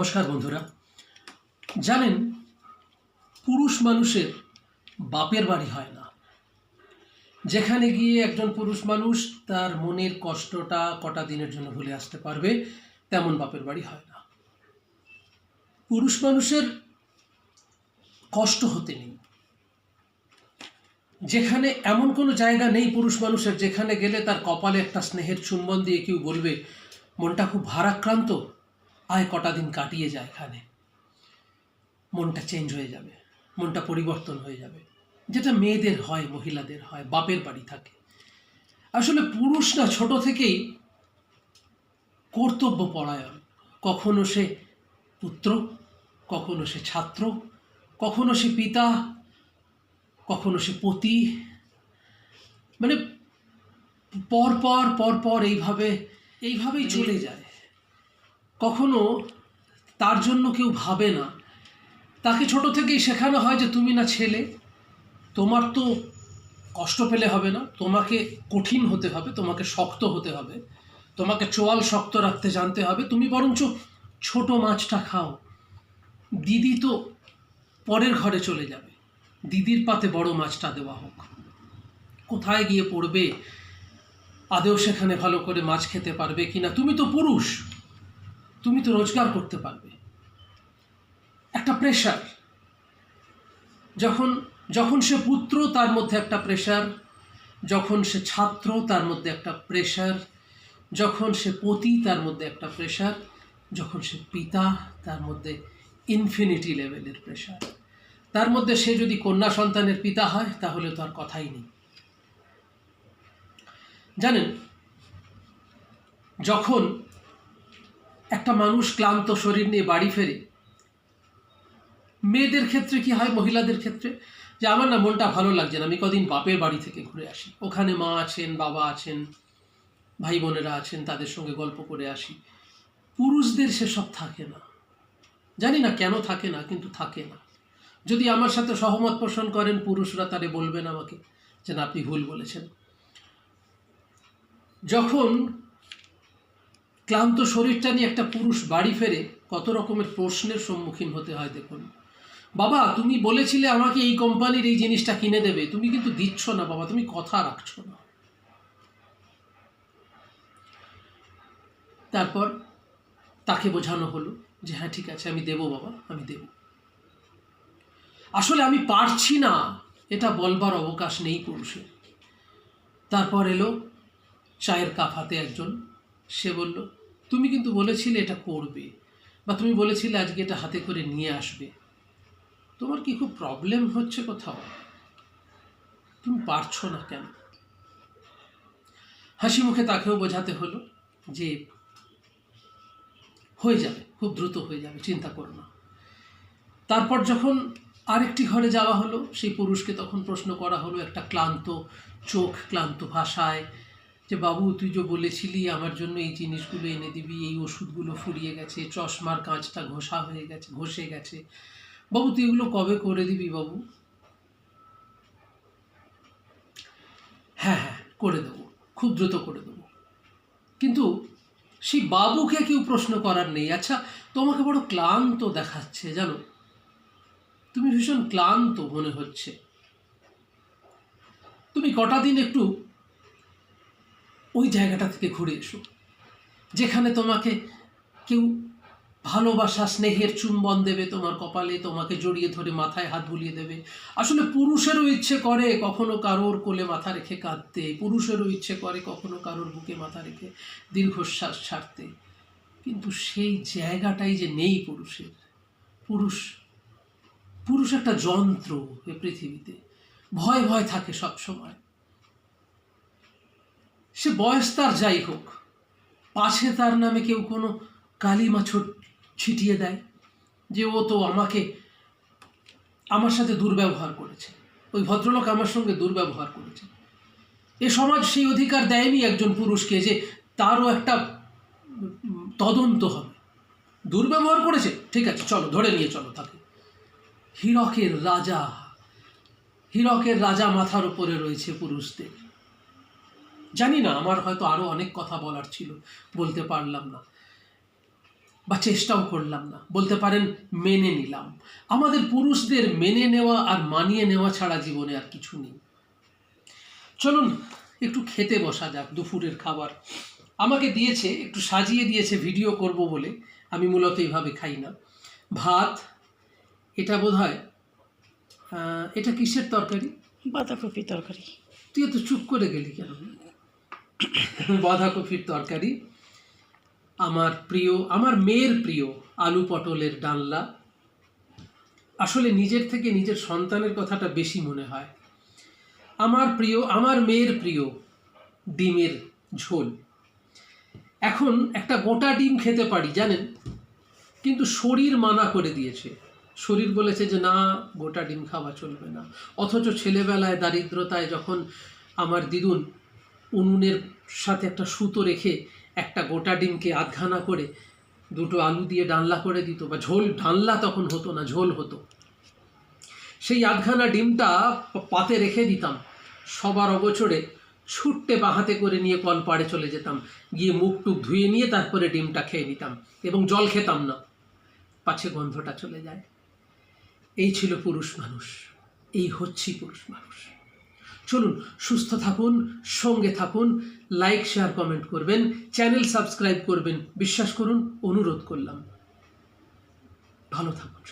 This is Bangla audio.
নমস্কার বন্ধুরা। জানেন, পুরুষ মানুষের বাপের বাড়ি হয় না। যেখানে গিয়ে একজন পুরুষ মানুষ তার মনের কষ্টটা কটা দিনের জন্য ভুলে আসতে পারবে, তেমন বাপের বাড়ি হয় না। পুরুষ মানুষের কষ্ট হতে নেই। যেখানে এমন কোনো জায়গা নেই পুরুষ মানুষের, যেখানে গেলে তার কপালে একটা স্নেহের চুম্বন দিয়ে কেউ বলবে, মনটা খুব ভারাক্রান্ত। আয় কটা দিন কাটিয়ে যায় এখানে। মনটা চেঞ্জ হয়ে যাবে, মনটা পরিবর্তন হয়ে যাবে। যেটা মেয়েদের হয়, মহিলাদের হয়, বাপের বাড়ি থাকে। আসলে পুরুষরা ছোট থেকেই কর্তব্য পরায়ণ কখনো সে পুত্র, কখনো সে ছাত্র, কখনো সে পিতা, কখনো সে পতি। মানে পর পর পর পর এইভাবে, এইভাবেই চলে যায়। কখনো তার জন্য কেউ ভাবে না। তাকে ছোট থেকেই শেখানো হয় যে তুমি না ছেলে, তোমার তো কষ্ট পেলে হবে না, তোমাকে কঠিন হতে হবে, তোমাকে শক্ত হতে হবে, তোমাকে চোয়াল শক্ত রাখতে জানতে হবে, তুমি বরঞ্চ ছোট মাছটা খাও। দিদি তো পরের ঘরে চলে যাবে, দিদির পাতে বড় মাছটা দেওয়া হোক। কোথায় গিয়ে পড়বে, আদেও সেখানে ভালো করে মাছ খেতে পারবে কিনা, তুমি তো পুরুষ। তুমি তো রোজগার করতে পারবে। একটা প্রেশার যখন যখন সে পুত্র, তার মধ্যে একটা প্রেশার যখন সে ছাত্র, তার মধ্যে একটা প্রেশার যখন সে পতি, তার মধ্যে একটা প্রেশার যখন সে পিতা, তার মধ্যে ইনফিনিটি লেভেলের প্রেশার তার মধ্যে সে যদি কন্যা সন্তানের পিতা হয়, তাহলে তো আর কথাই নেই। জানেন, যখন একটা মানুষ ক্লান্ত শরীর নিয়ে বাড়ি ফেরে। মেয়েদের ক্ষেত্রে কি হয়, মহিলাদের ক্ষেত্রে? যে আমার না মনটা ভালো লাগছে না। আমি কদিন বাপের বাড়ি থেকে ঘুরে আসি। ওখানে মা আছেন, বাবা আছেন, ভাই বোনেরা আছেন, তাদের সঙ্গে গল্প করে আসি। পুরুষদের সেসব থাকে না। জানি না কেন থাকে না, কিন্তু থাকে না। যদি আমার সাথে সহমত পোষণ করেন, পুরুষরা তারে বলবেন আমাকে যে না, আপনি ভুল বলেছেন। যখন ক্লান্ত শরীরটা নিয়ে একটা পুরুষ বাড়ি ফেরে কত রকমের প্রশ্নের সম্মুখীন হতে হয় দেখুন। বাবা, তুমি বলেছিলে আমাকে এই কোম্পানির এই জিনিসটা কিনে দেবে। তুমি কিন্তু দিচ্ছ না বাবা, তুমি কথা রাখছ না। তারপর তাকে বোঝানো হলো যে হ্যাঁ ঠিক আছে, আমি দেবো বাবা, আমি দেব। আসলে আমি পারছি না, এটা বলবার অবকাশ নেই পুরুষের। তারপর এলো চায়ের কাপ হাতে একজন। সে বলল তুমি কিন্তু বলেছিলে এটা করবে, বা তুমি বলেছিলে আজকে এটা হাতে করে নিয়ে আসবে। তোমার কি খুব প্রবলেম হচ্ছে কোথাও? তুমি পারছ না কেন? হাসি মুখে তাকেও বোঝাতে হলো যে হয়ে যাবে, খুব দ্রুত হয়ে যাবে, চিন্তা করো না। তারপর যখন আরেকটি ঘরে যাওয়া হলো, সেই পুরুষকে তখন প্রশ্ন করা হলো একটা ক্লান্ত চোখ, ক্লান্ত ভাষায় যে বাবু, তুই যে বলেছিলি আমার জন্য এই জিনিসগুলো এনে দিবি, এই ওষুধগুলো ফুরিয়ে গেছে, চশমার কাঁচটা ঘষা হয়ে গেছে, ঘষে গেছে। বাবু, তুই এগুলো কবে করে দিবি বাবু? হ্যাঁ হ্যাঁ করে দেবো, খুব দ্রুত করে দেবো। কিন্তু সেই বাবুকে কেউ প্রশ্ন করার নেই। আচ্ছা তোমাকে বড় ক্লান্ত দেখাচ্ছে, জানো? তুমি ভীষণ ক্লান্ত মনে হচ্ছে। তুমি কটা দিন একটু ওই জায়গাটা থেকে ঘুরে এসো, যেখানে তোমাকে কেউ ভালোবাসা, স্নেহের চুম্বন দেবে তোমার কপালে, তোমাকে জড়িয়ে ধরে মাথায় হাত বুলিয়ে দেবে। আসলে পুরুষেরও ইচ্ছে করে কখনো কারোর কোলে মাথা রেখে কাঁদতে, পুরুষেরও ইচ্ছে করে কখনো কারোর বুকে মাথা রেখে দীর্ঘশ্বাস ছাড়তে। কিন্তু সেই জায়গাটাই যে নেই পুরুষের। পুরুষ পুরুষ একটা যন্ত্র এ পৃথিবীতে। ভয় ভয় থাকে সব সময় সে বয়স তার যাই হোক, পাশে তার নামে কেউ কোনো কালি মাছর ছিটিয়ে দেয়, যে ও তো আমাকে, আমার সাথে দুর্ব্যবহার করেছে। ওই ভদ্রলোক আমার সঙ্গে দুর্ব্যবহার করেছে। এ সমাজ সেই অধিকার দেয়নি একজন পুরুষকে যে তারও একটা তদন্ত হবে। দুর্ব্যবহার করেছে? ঠিক আছে, চলো, ধরে নিয়ে চলো তাকে। হীরকের রাজা হীরকের রাজা মাথার উপরে রয়েছে পুরুষদের। জানি না আমার হয়তো আরও অনেক কথা বলার ছিল বলতে পারলাম না। বা চেষ্টাও করলাম না। বলতে পারেন মেনে নিলাম। আমাদের পুরুষদের মেনে নেওয়া আর মানিয়ে নেওয়া ছাড়া জীবনে আর কিছু নেই। চলুন একটু খেতে বসা যাক দুপুরের খাবার। আমাকে দিয়েছে একটু সাজিয়ে দিয়েছে ভিডিও করব বলে। আমি মূলত এইভাবে খাই না। ভাত এটা বোধ হয় এটা কিসের তরকারি? বাঁধাকপি তরকারি। তুই তো চুপ করে গেলি কেন? বাঁধাকপির তরকারি, আমার প্রিয়, আমার মেয়ের প্রিয় আলু পটলের ডালনা। আসলে নিজের থেকে নিজের সন্তানের কথাটা বেশি মনে হয়। আমার প্রিয়, আমার মেয়ের প্রিয় ডিমের ঝোল। এখন একটা গোটা ডিম খেতে পারি, জানেন? কিন্তু শরীর মানা করে দিয়েছে। শরীর বলেছে যে, না, গোটা ডিম খাওয়া চলবে না। অথচ ছেলেবেলায়, দারিদ্রতায় যখন আমার দিদুন উনুনের সাথে একটা সুতো রেখে একটা গোটা ডিমকে আধখানা করে দুটো আলু দিয়ে ডালনা করে দিত, বা ঝোল ডালনা তখন হতো না, ঝোল হতো। সেই আধখানা ডিমটা পাতে রেখে দিতাম। সবার অগোচরে ছুট্টে বাহাতে করে নিয়ে কল পাড়ে চলে যেতাম। গিয়ে মুখ টুক ধুয়ে নিয়ে তারপরে ডিমটা খেয়ে নিতাম এবং জল খেতাম না। পাছে গন্ধটা চলে যায়। এই ছিল পুরুষ মানুষ, এই হচ্ছি পুরুষ মানুষ। চলুন, সুস্থ থাকুন, সঙ্গে থাকুন লাইক শেয়ার কমেন্ট করবেন চ্যানেল সাবস্ক্রাইব করবেন। বিশ্বাস করুন, অনুরোধ করলাম। ভালো থাকুন